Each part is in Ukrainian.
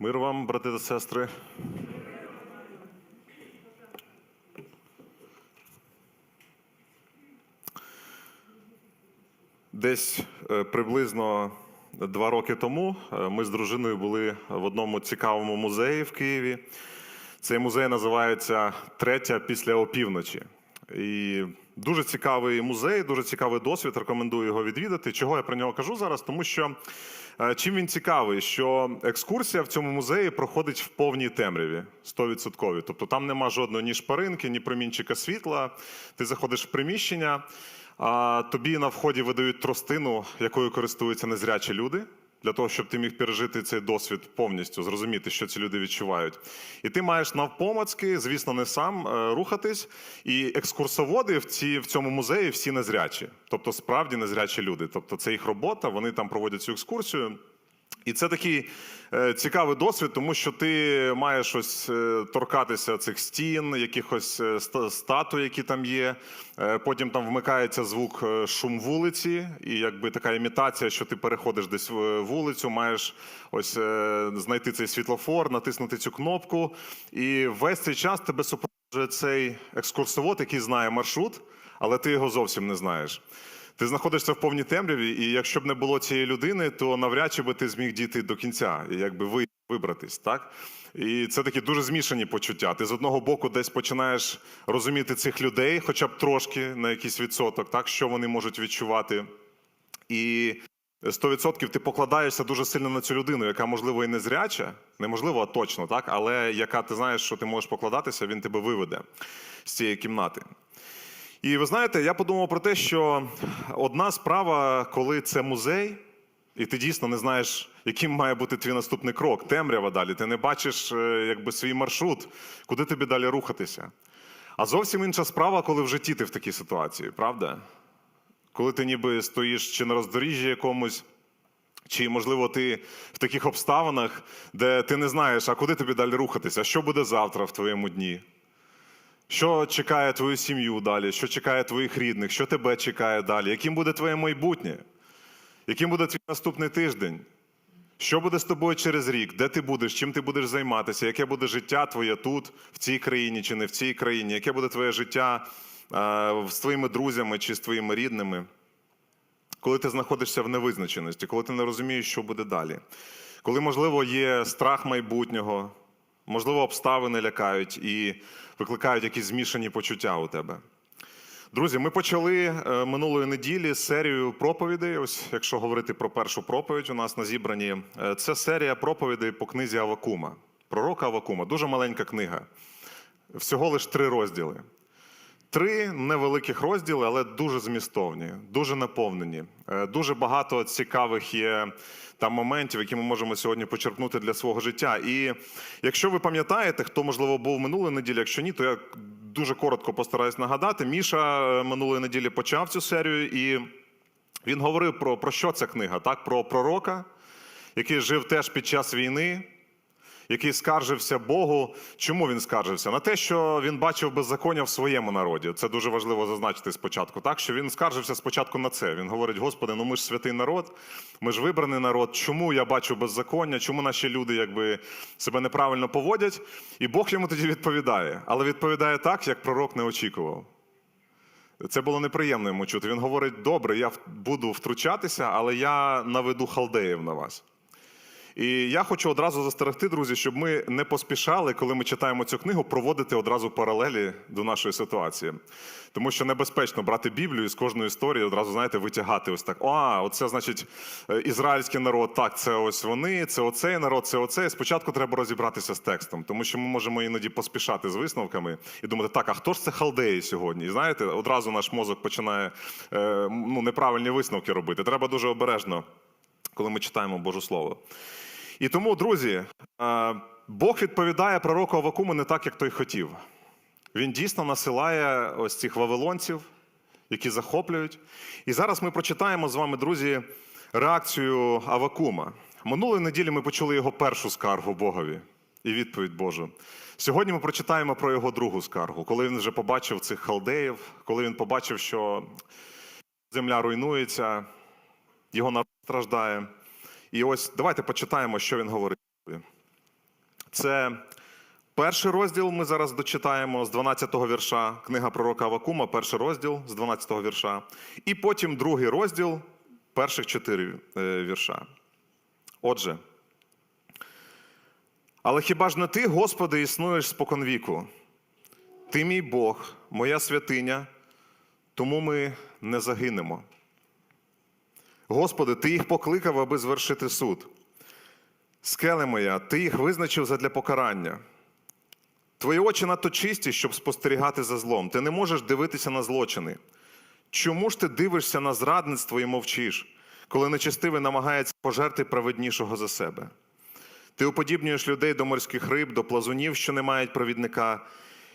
Мир вам, брати та сестри. Десь е, приблизно два роки тому е, ми з дружиною були в одному цікавому музеї в Києві. Цей музей називається Третя після опівночі. І дуже цікавий музей, дуже цікавий досвід. Рекомендую його відвідати. Чого я про нього кажу зараз? Тому що е, чим він цікавий, що екскурсія в цьому музеї проходить в повній темряві 100%. Тобто там нема жодної ні шпаринки, ні промінчика світла. Ти заходиш в приміщення, а тобі на вході видають тростину, якою користуються незрячі люди. Для того, щоб ти міг пережити цей досвід повністю, зрозуміти, що ці люди відчувають. І ти маєш навпомацьки, звісно, не сам е, рухатись. І екскурсоводи в, ці, в цьому музеї всі незрячі, тобто справді незрячі люди. Тобто це їх робота, вони там проводять цю екскурсію. І це такий е, цікавий досвід, тому що ти маєш ось е, торкатися цих стін, якихось е, ста- статуй, які там є. Потім там вмикається звук шум вулиці, і якби така імітація, що ти переходиш десь в вулицю, маєш ось знайти цей світлофор, натиснути цю кнопку. І весь цей час тебе супроводжує цей екскурсовод, який знає маршрут, але ти його зовсім не знаєш. Ти знаходишся в повній темряві, і якщо б не було цієї людини, то навряд чи би ти зміг дійти до кінця і якби ви- вибратись, так? І це такі дуже змішані почуття. Ти з одного боку десь починаєш розуміти цих людей, хоча б трошки на якийсь відсоток, так, що вони можуть відчувати. І 100% ти покладаєшся дуже сильно на цю людину, яка, можливо, і не зряча, неможливо, а точно, так, але яка ти знаєш, що ти можеш покладатися, він тебе виведе з цієї кімнати. І ви знаєте, я подумав про те, що одна справа, коли це музей, і ти дійсно не знаєш, яким має бути твій наступний крок, темрява далі. Ти не бачиш е, якби, свій маршрут, куди тобі далі рухатися. А зовсім інша справа, коли в житті ти в такій ситуації, правда? Коли ти ніби стоїш чи на роздоріжжі якомусь, чи, можливо, ти в таких обставинах, де ти не знаєш, а куди тобі далі рухатися, що буде завтра в твоєму дні. Що чекає твою сім'ю далі, що чекає твоїх рідних, що тебе чекає далі, яким буде твоє майбутнє, яким буде твій наступний тиждень, що буде з тобою через рік, де ти будеш, чим ти будеш займатися, яке буде життя твоє тут, в цій країні чи не в цій країні, яке буде твоє життя е, з твоїми друзями чи з твоїми рідними, коли ти знаходишся в невизначеності, коли ти не розумієш, що буде далі, коли, можливо, є страх майбутнього, можливо, обставини лякають і викликають якісь змішані почуття у тебе. Друзі, ми почали е, минулої неділі серію проповідей. Ось якщо говорити про першу проповідь у нас на зібранні, е, це серія проповідей по книзі Авакума, пророка Авакума. Дуже маленька книга. Всього лише три розділи. Три невеликих розділи, але дуже змістовні, дуже наповнені. Е, Дуже багато цікавих є там моментів, які ми можемо сьогодні почерпнути для свого життя. І якщо ви пам'ятаєте, хто можливо був минулої неділі, якщо ні, то я дуже коротко постараюсь нагадати. Міша е, минулої неділі почав цю серію, і він говорив про, про що ця книга? Так, про пророка, який жив теж під час війни який скаржився Богу. Чому він скаржився? На те, що він бачив беззаконня в своєму народі. Це дуже важливо зазначити спочатку. Так, що він скаржився спочатку на це. Він говорить: Господи, ну ми ж святий народ, ми ж вибраний народ. Чому я бачу беззаконня? Чому наші люди якби себе неправильно поводять? І Бог йому тоді відповідає, але відповідає так, як пророк не очікував. Це було неприємно йому чути. Він говорить: добре, я буду втручатися, але я наведу халдеїв на вас. І я хочу одразу застерегти, друзі, щоб ми не поспішали, коли ми читаємо цю книгу, проводити одразу паралелі до нашої ситуації. Тому що небезпечно брати Біблію з кожної історії одразу, знаєте, витягати ось так. А, оце значить е, ізраїльський народ, так, це ось вони, це оцей народ, це оцей. Спочатку треба розібратися з текстом, тому що ми можемо іноді поспішати з висновками і думати, так, а хто ж це халдеї сьогодні? І знаєте, одразу наш мозок починає е, ну, неправильні висновки робити. Треба дуже обережно, коли ми читаємо Боже Слово. І тому, друзі, е, Бог відповідає пророку Авакуму не так, як той хотів. Він дійсно насилає ось цих вавилонців, які захоплюють. І зараз ми прочитаємо з вами, друзі, реакцію Авакума. Минулої неділі ми почули його першу скаргу Богові і відповідь Божу. Сьогодні ми прочитаємо про його другу скаргу, коли він вже побачив цих халдеїв, коли він побачив, що земля руйнується, його народ страждає. І ось давайте почитаємо, що він говорить. Це перший розділ. Ми зараз дочитаємо з 12-го вірша. Книга пророка Авакума, перший розділ з 12-го вірша. І потім другий розділ, перших чотири е, вірша. Отже. Але хіба ж не ти, Господи, існуєш споконвіку? Ти мій Бог, моя святиня, тому ми не загинемо. Господи, Ти їх покликав, аби звершити суд. Скеле моя, Ти їх визначив задля покарання. Твої очі надто чисті, щоб спостерігати за злом. Ти не можеш дивитися на злочини. Чому ж ти дивишся на зрадництво і мовчиш, коли нечестивий намагається пожерти праведнішого за себе? Ти уподібнюєш людей до морських риб, до плазунів, що не мають провідника.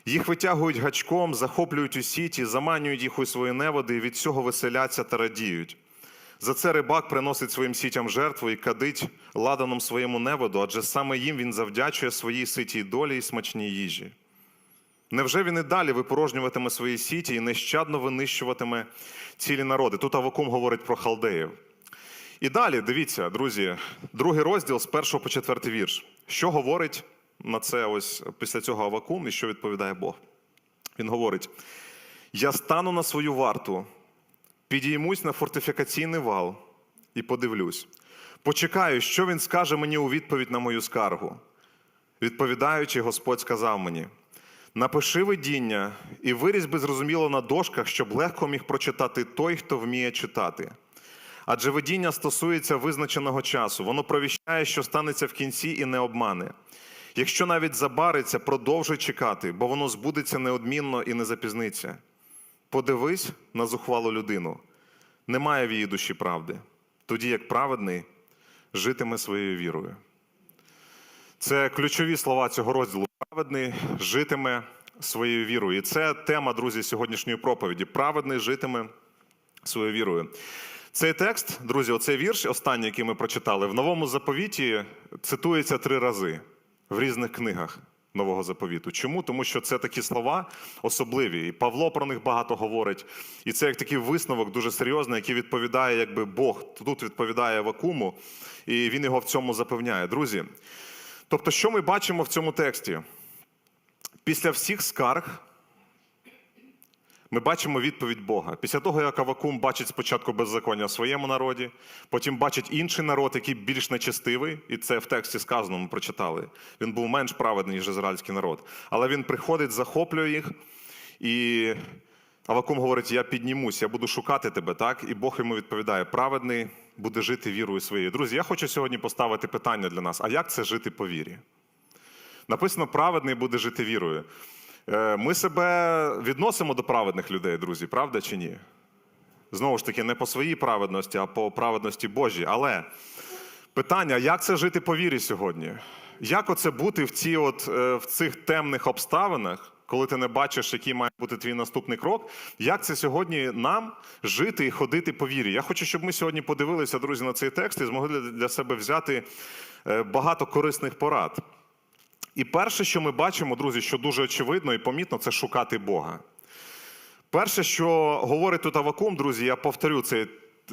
Їх витягують гачком, захоплюють у сіті, заманюють їх у свої неводи і від цього веселяться та радіють. За це рибак приносить своїм сітям жертву і кадить ладаном своєму неводу, адже саме їм він завдячує своїй ситій долі і смачній їжі. Невже він і далі випорожнюватиме свої сіті і нещадно винищуватиме цілі народи? Тут Авакум говорить про халдеїв. І далі, дивіться, друзі, другий розділ з першого по четвертий вірш. Що говорить на це ось після цього Авакум і що відповідає Бог? Він говорить: Я стану на свою варту, підіймусь на фортифікаційний вал і подивлюсь. Почекаю, що він скаже мені у відповідь на мою скаргу. Відповідаючи, Господь сказав мені: напиши видіння і вирізь би зрозуміло на дошках, щоб легко міг прочитати той, хто вміє читати. Адже видіння стосується визначеного часу, воно провіщає, що станеться в кінці і не обмане. Якщо навіть забариться, продовжуй чекати, бо воно збудеться неодмінно і не запізниться. Подивись на зухвалу людину. Немає в її душі правди, тоді як праведний житиме своєю вірою. Це ключові слова цього розділу. Праведний житиме своєю вірою. І це тема, друзі, сьогоднішньої проповіді. Праведний житиме своєю вірою. Цей текст, друзі, оцей вірш, останній, який ми прочитали, в новому заповіті цитується три рази в різних книгах нового заповіту. Чому? Тому що це такі слова особливі. І Павло про них багато говорить. І це як такий висновок дуже серйозний, який відповідає, якби Бог тут відповідає Вакуму, і він його в цьому запевняє. Друзі. Тобто, що ми бачимо в цьому тексті? Після всіх скарг. Ми бачимо відповідь Бога. Після того, як Авакум бачить спочатку беззаконня в своєму народі, потім бачить інший народ, який більш нечестивий, і це в тексті сказано, ми прочитали. Він був менш праведний, ніж ізраїльський народ. Але він приходить, захоплює їх, і Авакум говорить: Я піднімусь, я буду шукати тебе, так? І Бог йому відповідає: праведний буде жити вірою своєю. Друзі, я хочу сьогодні поставити питання для нас: а як це жити по вірі? Написано, праведний буде жити вірою. Е, Ми себе відносимо до праведних людей, друзі, правда чи ні? Знову ж таки, не по своїй праведності, а по праведності Божій. Але питання: як це жити по вірі сьогодні? Як оце бути в, ці от, е, в цих темних обставинах, коли ти не бачиш, який має бути твій наступний крок? Як це сьогодні нам жити і ходити по вірі? Я хочу, щоб ми сьогодні подивилися, друзі, на цей текст і змогли для себе взяти е, багато корисних порад. І перше, що ми бачимо, друзі, що дуже очевидно і помітно, це шукати Бога. Перше, що говорить тут Авакум, друзі, я повторю цей,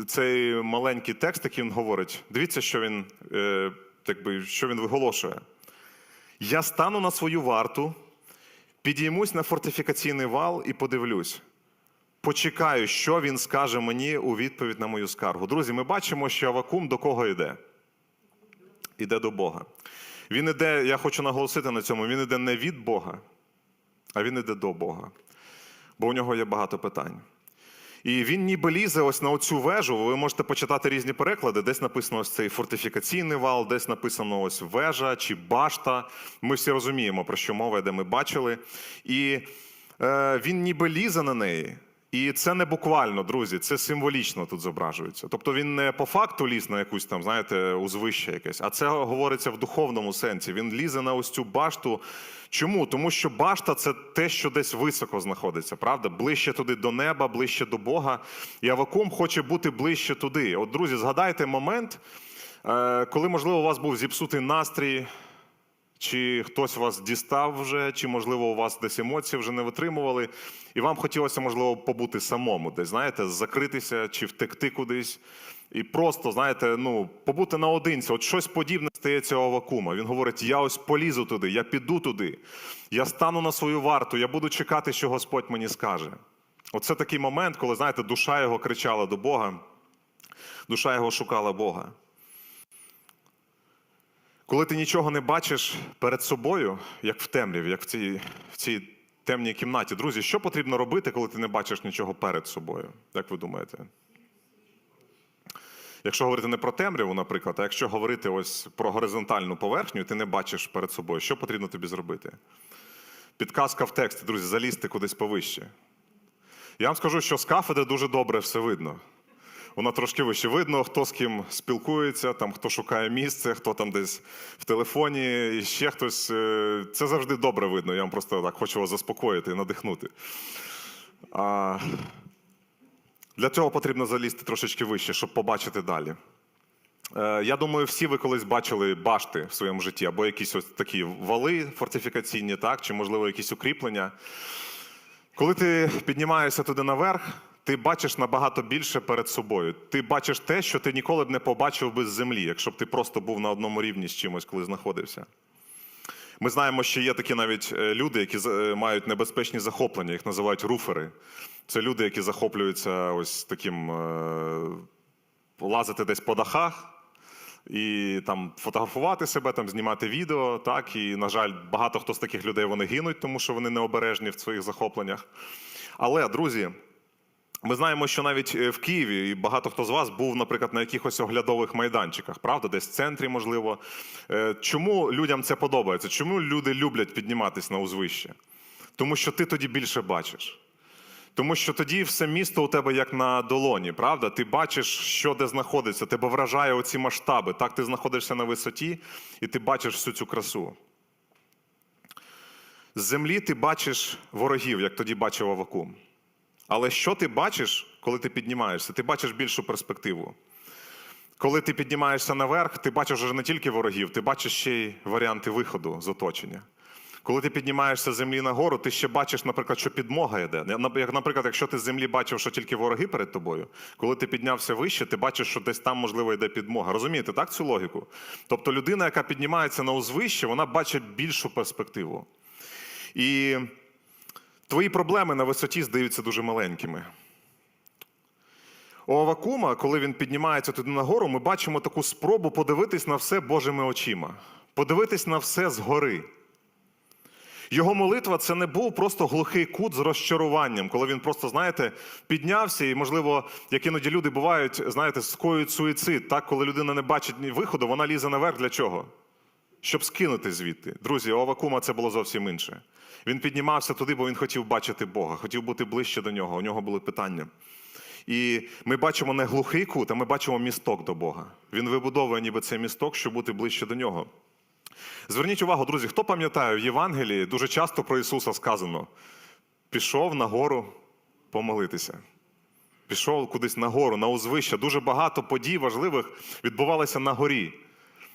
цей маленький текст, який він говорить. Дивіться, що він, е, так би, що він виголошує. Я стану на свою варту, підіймусь на фортифікаційний вал і подивлюсь. Почекаю, що він скаже мені у відповідь на мою скаргу. Друзі, ми бачимо, що Авакум до кого йде? Іде до Бога. Він іде, я хочу наголосити на цьому, він іде не від Бога, а він іде до Бога. Бо у нього є багато питань. І він ніби лізе ось на оцю вежу. Ви можете почитати різні переклади. Десь написано ось цей фортифікаційний вал, десь написано ось вежа чи башта. Ми всі розуміємо, про що мова, де ми бачили. І е, він ніби лізе на неї. І це не буквально, друзі, це символічно тут зображується. Тобто він не по факту ліз на якусь там, знаєте, узвище якесь, а це говориться в духовному сенсі. Він лізе на ось цю башту. Чому? Тому що башта це те, що десь високо знаходиться, правда? Ближче туди до неба, ближче до Бога. І Авакум хоче бути ближче туди. От, друзі, згадайте момент, е, коли, можливо, у вас був зіпсутий настрій. Чи хтось вас дістав вже, чи, можливо, у вас десь емоції вже не витримували, і вам хотілося, можливо, побути самому, десь, знаєте, закритися чи втекти кудись. І просто, знаєте, ну, побути наодинці. От щось подібне стається у Авакума. Він говорить: я ось полізу туди, я піду туди, я стану на свою варту, я буду чекати, що Господь мені скаже. Оце такий момент, коли, знаєте, душа його кричала до Бога, душа його шукала Бога. Коли ти нічого не бачиш перед собою, як в темряві, як в цій, в цій темній кімнаті, друзі, що потрібно робити, коли ти не бачиш нічого перед собою? Як ви думаєте? Якщо говорити не про темряву, наприклад, а якщо говорити ось про горизонтальну поверхню, ти не бачиш перед собою, що потрібно тобі зробити? Підказка в тексті, друзі, залізти кудись повище. Я вам скажу, що з кафедри дуже добре все видно. Вона трошки вище. Видно, хто з ким спілкується, там, хто шукає місце, хто там десь в телефоні, і ще хтось. Е, Це завжди добре видно. Я вам просто так хочу вас заспокоїти і надихнути. А, для цього потрібно залізти трошечки вище, щоб побачити далі. Е, Я думаю, всі ви колись бачили башти в своєму житті, або якісь ось такі вали фортифікаційні, так, чи, можливо, якісь укріплення. Коли ти піднімаєшся туди наверх, ти бачиш набагато більше перед собою. Ти бачиш те, що ти ніколи б не побачив би з землі, якщо б ти просто був на одному рівні з чимось, коли знаходився. Ми знаємо, що є такі навіть е, люди, які е, мають небезпечні захоплення, їх називають руфери. Це люди, які захоплюються ось таким е, лазити десь по дахах і там фотографувати себе, там знімати відео. Так і на жаль, багато хто з таких людей вони гинуть, тому що вони необережні в своїх захопленнях. Але, друзі, ми знаємо, що навіть е, в Києві і багато хто з вас був, наприклад, на якихось оглядових майданчиках, правда, десь в центрі, можливо. Е, Чому людям це подобається? Чому люди люблять підніматись на узвище? Тому що ти тоді більше бачиш. Тому що тоді все місто у тебе як на долоні, правда? Ти бачиш, що де знаходиться, тебе вражає оці масштаби. Так ти знаходишся на висоті, і ти бачиш всю цю красу. З землі ти бачиш ворогів, як тоді бачив Авакум. Але що ти бачиш, коли ти піднімаєшся? Ти бачиш більшу перспективу. Коли ти піднімаєшся наверх, ти бачиш вже не тільки ворогів, ти бачиш ще й варіанти виходу з оточення. Коли ти піднімаєшся з землі нагору, ти ще бачиш, наприклад, що підмога йде. Наприклад, якщо ти з землі бачив, що тільки вороги перед тобою, коли ти піднявся вище, ти бачиш, що десь там, можливо, йде підмога. Розумієте, так цю логіку? Тобто людина, яка піднімається на узвище, вона бачить більшу перспективу. І твої проблеми на висоті здаються дуже маленькими. У Авакума, коли він піднімається туди нагору, ми бачимо таку спробу подивитись на все Божими очима, подивитись на все згори. Його молитва це не був просто глухий кут з розчаруванням, коли він просто, знаєте, піднявся, і, можливо, як іноді люди бувають, знаєте, скоюють суїцид. Так, коли людина не бачить виходу, вона лізе наверх для чого? Щоб скинути звідти. Друзі, у Авакума це було зовсім інше. Він піднімався туди, бо він хотів бачити Бога, хотів бути ближче до нього. У нього були питання. І ми бачимо не глухий кут, а ми бачимо місток до Бога. Він вибудовує ніби цей місток, щоб бути ближче до нього. Зверніть увагу, друзі, хто пам'ятає, в Євангелії дуже часто про Ісуса сказано: пішов на гору помолитися. Пішов кудись на гору, на узвище. Дуже багато подій важливих відбувалося на горі.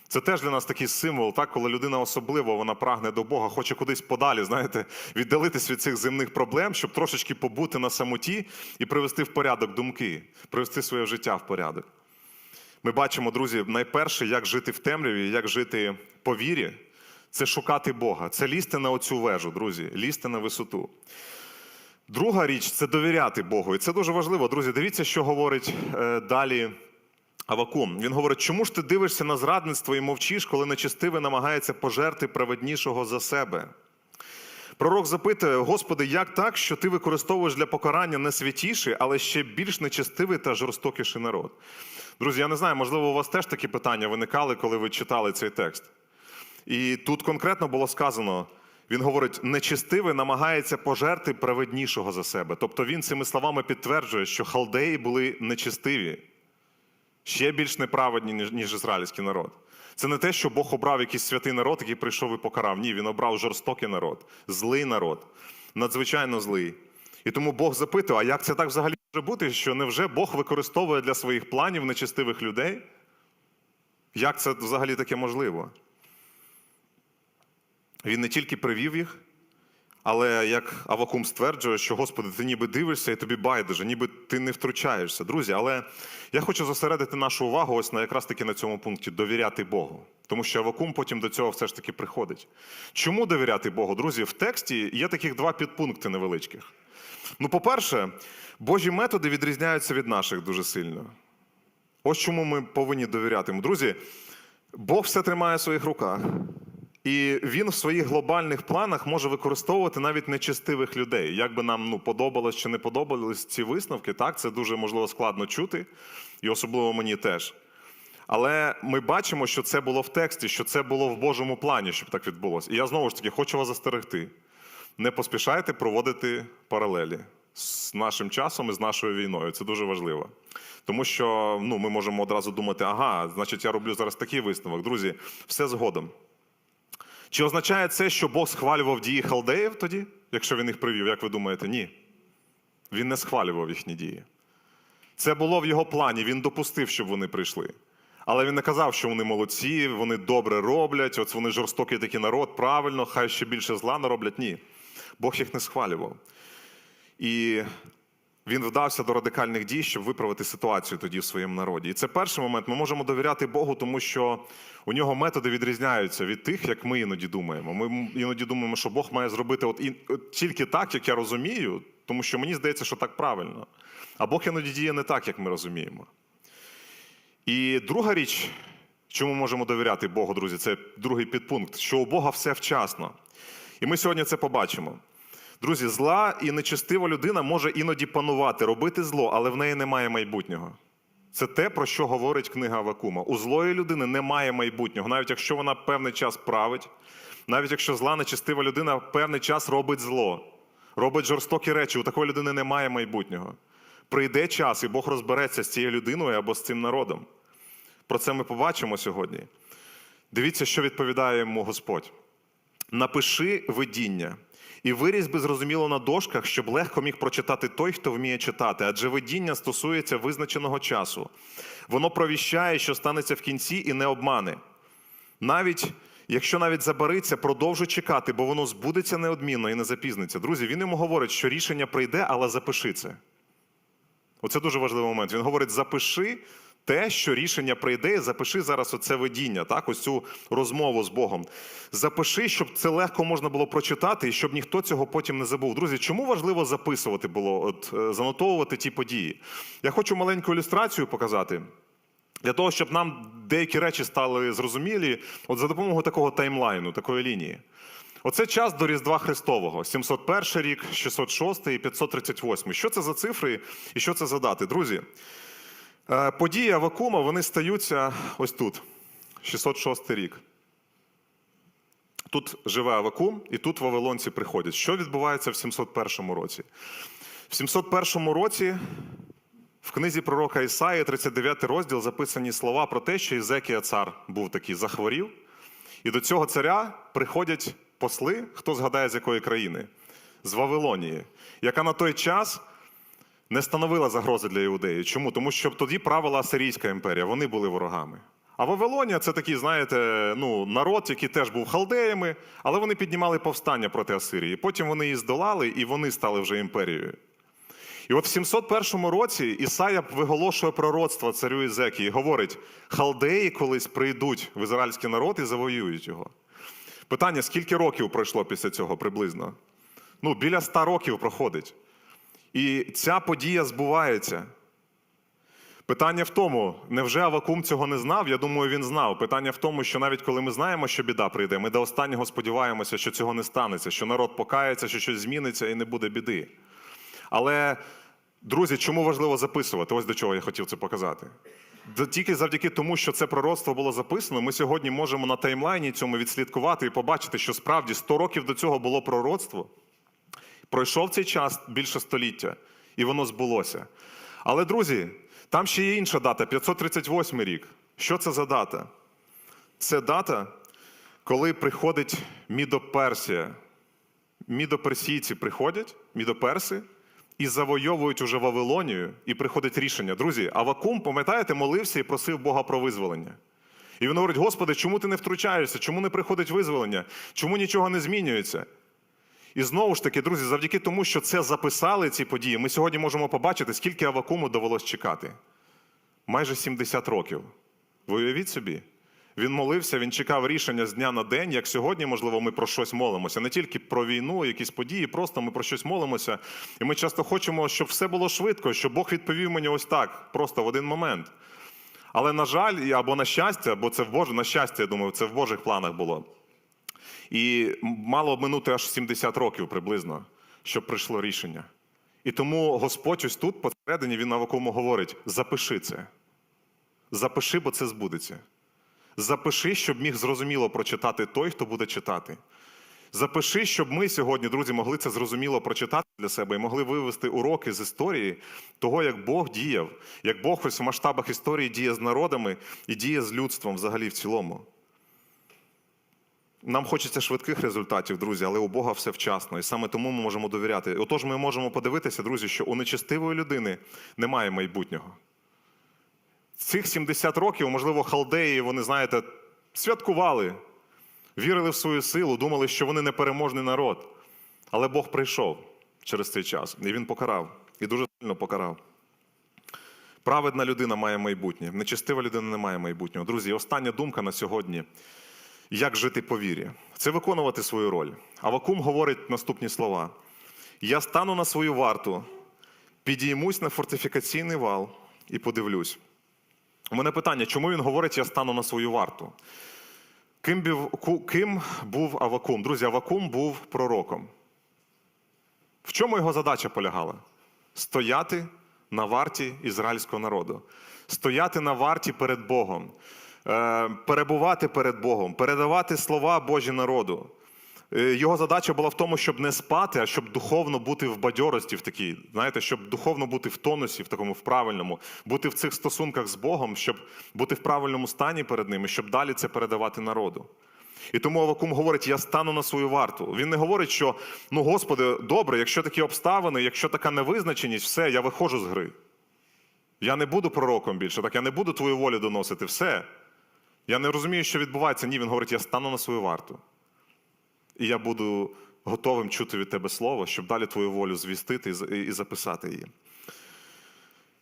Це теж для нас такий символ, так, коли людина особливо вона прагне до Бога, хоче кудись подалі, знаєте, віддалитись від цих земних проблем, щоб трошечки побути на самоті і привести в порядок думки, привести своє життя в порядок. Ми бачимо, друзі, найперше, як жити в темряві, як жити по вірі, це шукати Бога, це лізти на оцю вежу, друзі, лізти на висоту. Друга річ це довіряти Богу. І це дуже важливо, друзі. Дивіться, що говорить е, далі Авакум. Він говорить, чому ж ти дивишся на зрадництво і мовчиш, коли нечестивий намагається пожерти праведнішого за себе? Пророк запитує: Господи, як так, що ти використовуєш для покарання не святіший, але ще більш нечестивий та жорстокіший народ? Друзі, я не знаю, можливо, у вас теж такі питання виникали, коли ви читали цей текст. І тут конкретно було сказано: він говорить, нечестивий намагається пожерти праведнішого за себе. Тобто він цими словами підтверджує, що халдеї були нечестиві, ще більш неправедні, ніж, ніж ізраїльський народ. Це не те, що Бог обрав якийсь святий народ, який прийшов і покарав. Ні, він обрав жорстокий народ, злий народ, надзвичайно злий. І тому Бог запитує, а як це так взагалі може бути, що невже Бог використовує для своїх планів нечестивих людей? Як це взагалі таке можливо? він не тільки привів їх, але як Авакум стверджує, що Господи, ти ніби дивишся і тобі байдуже, ніби ти не втручаєшся. Друзі, але я хочу зосередити нашу увагу ось на якраз таки на цьому пункті довіряти Богу. Тому що Авакум потім до цього все ж таки приходить. Чому довіряти Богу? Друзі, в тексті є таких два підпункти невеличких. Ну, по-перше, Божі методи відрізняються від наших дуже сильно. Ось чому ми повинні довіряти. Друзі, Бог все тримає в своїх руках. І він в своїх глобальних планах може використовувати навіть нечестивих людей. Як би нам ну, подобалось чи не подобались ці висновки, так це дуже можливо складно чути, і особливо мені теж. Але ми бачимо, що це було в тексті, що це було в Божому плані, щоб так відбулося. І я знову ж таки хочу вас застерегти. Не поспішайте проводити паралелі з нашим часом і з нашою війною. Це дуже важливо. Тому що ну, ми можемо одразу думати, ага, значить, я роблю зараз такий висновок. Друзі, все згодом. Чи означає це, що Бог схвалював дії халдеїв тоді, якщо він їх привів, як ви думаєте? Ні. Він не схвалював їхні дії. Це було в його плані, він допустив, щоб вони прийшли. Але він не казав, що вони молодці, вони добре роблять, от вони жорстокий такий народ, правильно, хай ще більше зла нароблять. Ні. Бог їх не схвалював. І він вдався до радикальних дій, щоб виправити ситуацію тоді в своєму народі. І це перший момент. Ми можемо довіряти Богу, тому що у нього методи відрізняються від тих, як ми іноді думаємо. Ми іноді думаємо, що Бог має зробити от, і, тільки так, як я розумію, тому що мені здається, що так правильно. А Бог іноді діє не так, як ми розуміємо. І друга річ, чому можемо довіряти Богу, друзі, це другий підпункт, що у Бога все вчасно. І ми сьогодні це побачимо. Друзі, зла і нечестива людина може іноді панувати, робити зло, але в неї немає майбутнього. Це те, про що говорить книга Авакума. У злої людини немає майбутнього, навіть якщо вона певний час править, навіть якщо зла нечестива людина певний час робить зло, робить жорстокі речі, у такої людини немає майбутнього. Прийде час, і Бог розбереться з цією людиною або з цим народом. Про це ми побачимо сьогодні. Дивіться, що відповідає йому Господь. Напиши видіння і вирізь би зрозуміло на дошках, щоб легко міг прочитати той, хто вміє читати, адже видіння стосується визначеного часу. Воно провіщає, що станеться в кінці, і не обмане. Навіть якщо навіть забариться, продовжуй чекати, бо воно збудеться неодмінно і не запізниться. Друзі, він йому говорить, що рішення прийде, але запиши це. Оце дуже важливий момент. Він говорить: запиши те, що рішення прийде, запиши зараз оце видіння, так, ось цю розмову з Богом. Запиши, щоб це легко можна було прочитати, і щоб ніхто цього потім не забув. Друзі, чому важливо записувати було, от, е, занотовувати ті події? Я хочу маленьку ілюстрацію показати. Для того, щоб нам деякі речі стали зрозумілі, от за допомогою такого таймлайну, такої лінії. Оце час до Різдва Христового, 701 рік, 606 і 538. Що це за цифри і що це за дати? Друзі, події Авакума вони стаються ось тут, 606 рік. Тут живе Авакум, і тут вавилонці приходять. Що відбувається в 701 році? В 701 році в книзі пророка Ісаї, 39 розділ, записані слова про те, що Ізекія цар був такий захворів. І до цього царя приходять посли, хто згадає, з якої країни? З Вавилонії, яка на той час не становила загрози для іудеї. Чому? Тому що тоді правила Асирійська імперія, вони були ворогами. А Вавилонія це такий, знаєте, ну, народ, який теж був халдеями, але вони піднімали повстання проти Асирії. Потім вони її здолали, і вони стали вже імперією. І от в 701 році Ісая виголошує пророцтво царю Ізекії, говорить: халдеї колись прийдуть в ізраїльський народ і завоюють його. Питання: скільки років пройшло після цього приблизно? Ну, біля ста років проходить. І ця подія збувається. Питання в тому, невже Авакум цього не знав? Я думаю, він знав. Питання в тому, що навіть коли ми знаємо, що біда прийде, ми до останнього сподіваємося, що цього не станеться, що народ покається, що щось зміниться і не буде біди. Але, друзі, чому важливо записувати? Ось до чого я хотів це показати. Тільки завдяки тому, що це пророцтво було записано, ми сьогодні можемо на таймлайні цьому відслідкувати і побачити, що справді 100 років до цього було пророцтво. Пройшов цей час більше століття, і воно збулося. Але, друзі, там ще є інша дата 538 рік. Що це за дата? Це дата, коли приходить Мідоперсія. Мідоперсійці приходять, мідоперси, і завойовують уже Вавилонію, і приходить рішення. Друзі, Авакум, пам'ятаєте, молився і просив Бога про визволення. І він говорить: Господи, чому ти не втручаєшся? Чому не приходить визволення? Чому нічого не змінюється? І знову ж таки, друзі, завдяки тому, що це записали ці події, ми сьогодні можемо побачити, скільки Авакуму довелось чекати. Майже 70 років. Ви уявіть собі? Він молився, він чекав рішення з дня на день, як сьогодні, можливо, ми про щось молимося. Не тільки про війну, якісь події, просто ми про щось молимося. І ми часто хочемо, щоб все було швидко, щоб Бог відповів мені ось так, просто в один момент. Але, на жаль, або на щастя, або це в Боже, на щастя, я думаю, це в Божих планах було. І мало минути аж 70 років приблизно, щоб прийшло рішення. І тому Господь ось тут, посередині, він Авакуму говорить: запиши це. Запиши, бо це збудеться. Запиши, щоб міг зрозуміло прочитати той, хто буде читати. Запиши, щоб ми сьогодні, друзі, могли це зрозуміло прочитати для себе і могли вивести уроки з історії того, як Бог діяв, як Бог ось в масштабах історії діє з народами і діє з людством взагалі в цілому. Нам хочеться швидких результатів, друзі, але у Бога все вчасно, і саме тому ми можемо довіряти. Отож, ми можемо подивитися, друзі, що у нечестивої людини немає майбутнього. Цих 70 років, можливо, халдеї, вони, знаєте, святкували, вірили в свою силу, думали, що вони непереможний народ. Але Бог прийшов через цей час, і він покарав, і дуже сильно покарав. Праведна людина має майбутнє, нечестива людина не має майбутнього. Друзі, остання думка на сьогодні як жити по вірі. Це виконувати свою роль. Авакум говорить наступні слова: Я стану на свою варту, підіймусь на фортифікаційний вал і подивлюсь. У мене питання, чому він говорить, я стану на свою варту? Ким, бів, ким був Авакум? Друзі, Авакум був пророком. В чому його задача полягала? Стояти на варті ізраїльського народу, стояти на варті перед Богом, перебувати перед Богом, передавати слова Божі народу. Е, Його задача була в тому, щоб не спати, а щоб духовно бути в бадьорості в такій, знаєте, щоб духовно бути в тонусі, в такому в правильному, бути в цих стосунках з Богом, щоб бути в правильному стані перед ними, щоб далі це передавати народу. І тому Авакум говорить: я стану на свою варту. Він не говорить, що ну Господи, добре, якщо такі обставини, якщо така невизначеність, все, я виходжу з гри. Я не буду пророком більше, так я не буду твою волю доносити. Все. Я не розумію, що відбувається. Ні, він говорить, я стану на свою варту. І я буду готовим чути від тебе слово, щоб далі твою волю звістити і записати її.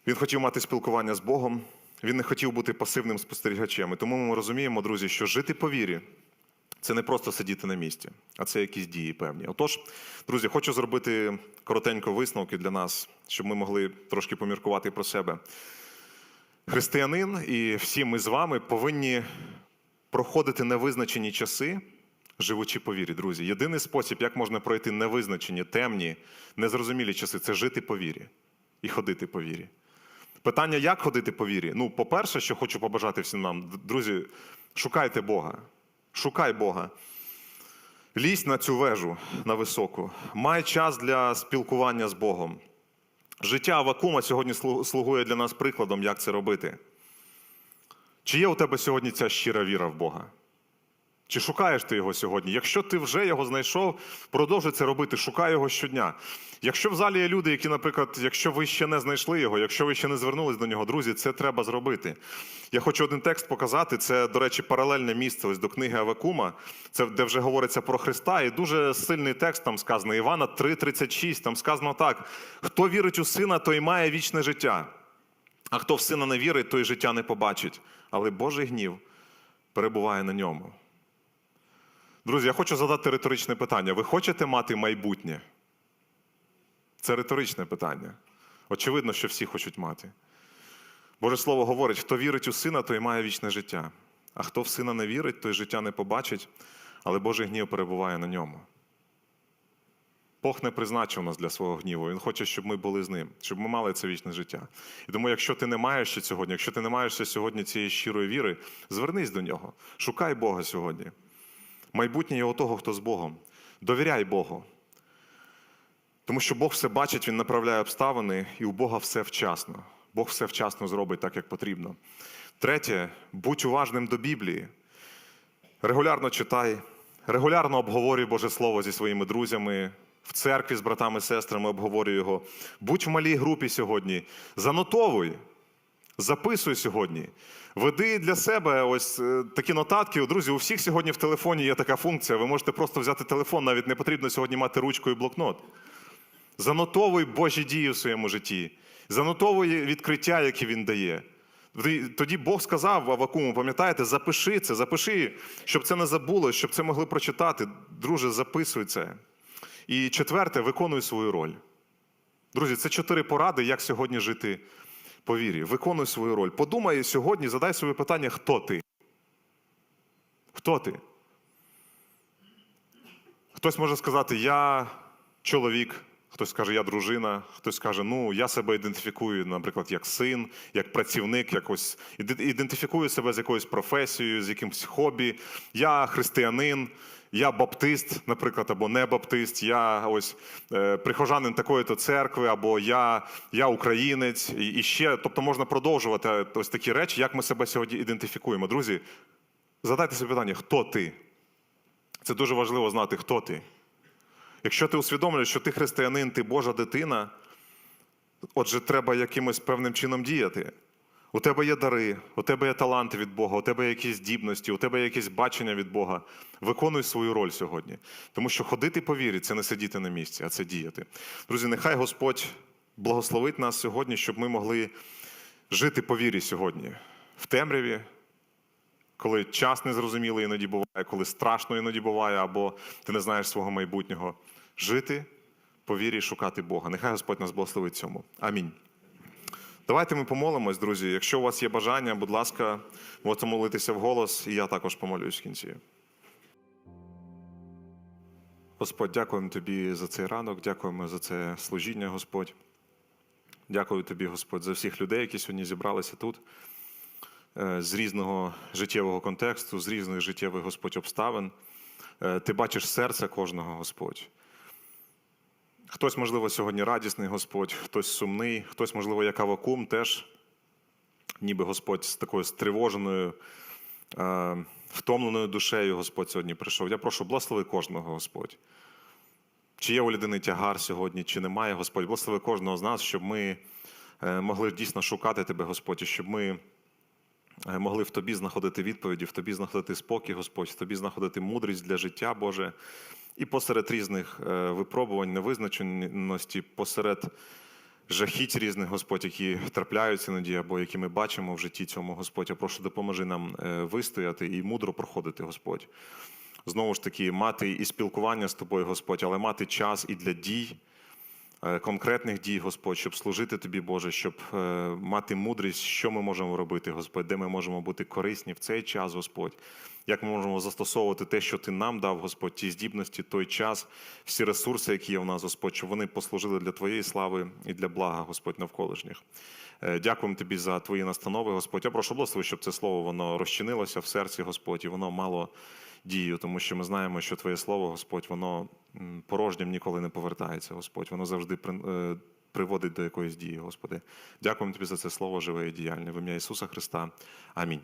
Він хотів мати спілкування з Богом, він не хотів бути пасивним спостерігачем. І тому ми розуміємо, друзі, що жити по вірі це не просто сидіти на місці, а це якісь дії певні. Отож, друзі, хочу зробити коротенько висновки для нас, щоб ми могли трошки поміркувати про себе. Християнин і всі ми з вами повинні проходити невизначені часи, живучи по вірі, друзі. Єдиний спосіб, як можна пройти невизначені, темні, незрозумілі часи, це жити по вірі і ходити по вірі. Питання, як ходити по вірі? Ну, по-перше, що хочу побажати всім нам, друзі, шукайте Бога. Шукай Бога. Лізь на цю вежу на високу. Май час для спілкування з Богом. Життя Авакума сьогодні слугує для нас прикладом, як це робити. Чи є у тебе сьогодні ця щира віра в Бога? Чи шукаєш ти його сьогодні? Якщо ти вже його знайшов, продовжуй це робити, шукай його щодня. Якщо в залі є люди, які, наприклад, якщо ви ще не знайшли його, якщо ви ще не звернулись до нього, друзі, це треба зробити. Я хочу один текст показати. Це, до речі, паралельне місце ось до книги Авакума, це де вже говориться про Христа, і дуже сильний текст там сказано. Івана 3,36, там сказано так: хто вірить у сина, той має вічне життя. А хто в сина не вірить, той життя не побачить. Але Божий гнів перебуває на ньому. Друзі, я хочу задати риторичне питання. Ви хочете мати майбутнє? Це риторичне питання. Очевидно, що всі хочуть мати. Боже Слово говорить: хто вірить у сина, той має вічне життя. А хто в сина не вірить, той життя не побачить, але Божий гнів перебуває на ньому. Бог не призначив нас для свого гніву. Він хоче, щоб ми були з ним, щоб ми мали це вічне життя. І тому, якщо ти не маєш ще сьогодні, якщо ти не маєш ще сьогодні цієї щирої віри, звернись до нього, шукай Бога сьогодні. Майбутнє є у того, хто з Богом. Довіряй Богу. Тому що Бог все бачить, Він направляє обставини, і у Бога все вчасно. Бог все вчасно зробить так, як потрібно. Третє, будь уважним до Біблії. Регулярно читай, регулярно обговорюй Боже Слово зі своїми друзями, в церкві з братами і сестрами обговорюй його. Будь в малій групі сьогодні, занотовуй. Записуй сьогодні. Веди для себе ось е, такі нотатки. Друзі, у всіх сьогодні в телефоні є така функція. Ви можете просто взяти телефон, навіть не потрібно сьогодні мати ручку і блокнот. Занотовуй Божі дії в своєму житті. Занотовуй відкриття, які він дає. Тоді- Бог сказав Авакуму, пам'ятаєте, запиши це, запиши, щоб це не забуло, щоб це могли прочитати. Друже, записуй це. І четверте, виконуй свою роль. Друзі, це чотири поради, як сьогодні жити по вірі. Виконуй свою роль. Подумай сьогодні, задай собі питання, хто ти? Хто ти? Хтось може сказати, я чоловік, хтось скаже, я дружина, хтось каже, ну я себе ідентифікую, наприклад, як син, як працівник, якось ідентифікую себе з якоюсь професією, з якимось хобі. Я християнин, я баптист, наприклад, або не баптист, я ось е, прихожанин такої-то церкви, або я, я українець, і, і ще, тобто можна продовжувати ось такі речі, як ми себе сьогодні ідентифікуємо. Друзі, задайте собі питання, хто ти? Це дуже важливо знати, хто ти. Якщо ти усвідомлюєш, що ти християнин, ти Божа дитина, отже, треба якимось певним чином діяти. У тебе є дари, у тебе є таланти від Бога, у тебе є якісь здібності, у тебе є якесь бачення від Бога. Виконуй свою роль сьогодні. Тому що ходити по вірі це не сидіти на місці, а це діяти. Друзі, нехай Господь благословить нас сьогодні, щоб ми могли жити по вірі сьогодні в темряві, коли час незрозумілий іноді буває, коли страшно іноді буває, або ти не знаєш свого майбутнього. Жити по вірі і шукати Бога. Нехай Господь нас благословить цьому. Амінь. Давайте ми помолимось, друзі. Якщо у вас є бажання, будь ласка, можете молитися вголос, і я також помолюсь в кінці. Господь, дякуємо тобі за цей ранок, дякуємо за це служіння, Господь. Дякую тобі, Господь, за всіх людей, які сьогодні зібралися тут е, з різного життєвого контексту, з різних життєвих Господь обставин. Е, Ти бачиш серце кожного, Господь. Хтось, можливо, сьогодні радісний Господь, хтось сумний, хтось, можливо, як Авакум, теж, ніби Господь з такою стривоженою, е, втомленою душею Господь сьогодні прийшов. Я прошу, благослови кожного, Господь. Чи є у людини тягар сьогодні, чи немає, Господь, благослови кожного з нас, щоб ми е, могли дійсно шукати Тебе, Господь, і щоб ми е, могли в Тобі знаходити відповіді, в Тобі знаходити спокій, Господь, в Тобі знаходити мудрість для життя, Боже. І посеред різних е, випробувань, невизначеності, посеред жахіть різних, Господь, які трапляються іноді, або які ми бачимо в житті цьому, Господь. Я прошу, допоможи нам е, вистояти і мудро проходити, Господь. Знову ж таки, мати і спілкування з тобою, Господь, але мати час і для дій, конкретних дій, Господь, щоб служити тобі, Боже, щоб е, мати мудрість, що ми можемо робити, Господь, де ми можемо бути корисні в цей час, Господь. Як ми можемо застосовувати те, що ти нам дав, Господь, ті здібності, той час, всі ресурси, які є в нас, Господь, щоб вони послужили для Твоєї слави і для блага, Господь, навколишніх. Е, Дякуємо тобі за твої настанови, Господь. Я прошу благослови, щоб це слово воно розчинилося в серці, Господь, і воно мало дію, тому що ми знаємо, що Твоє слово, Господь, воно порожнім ніколи не повертається, Господь. Воно завжди е, приводить до якоїсь дії, Господи. Дякуємо тобі за це слово живе і діяльне. В ім'я Ісуса Христа. Амінь.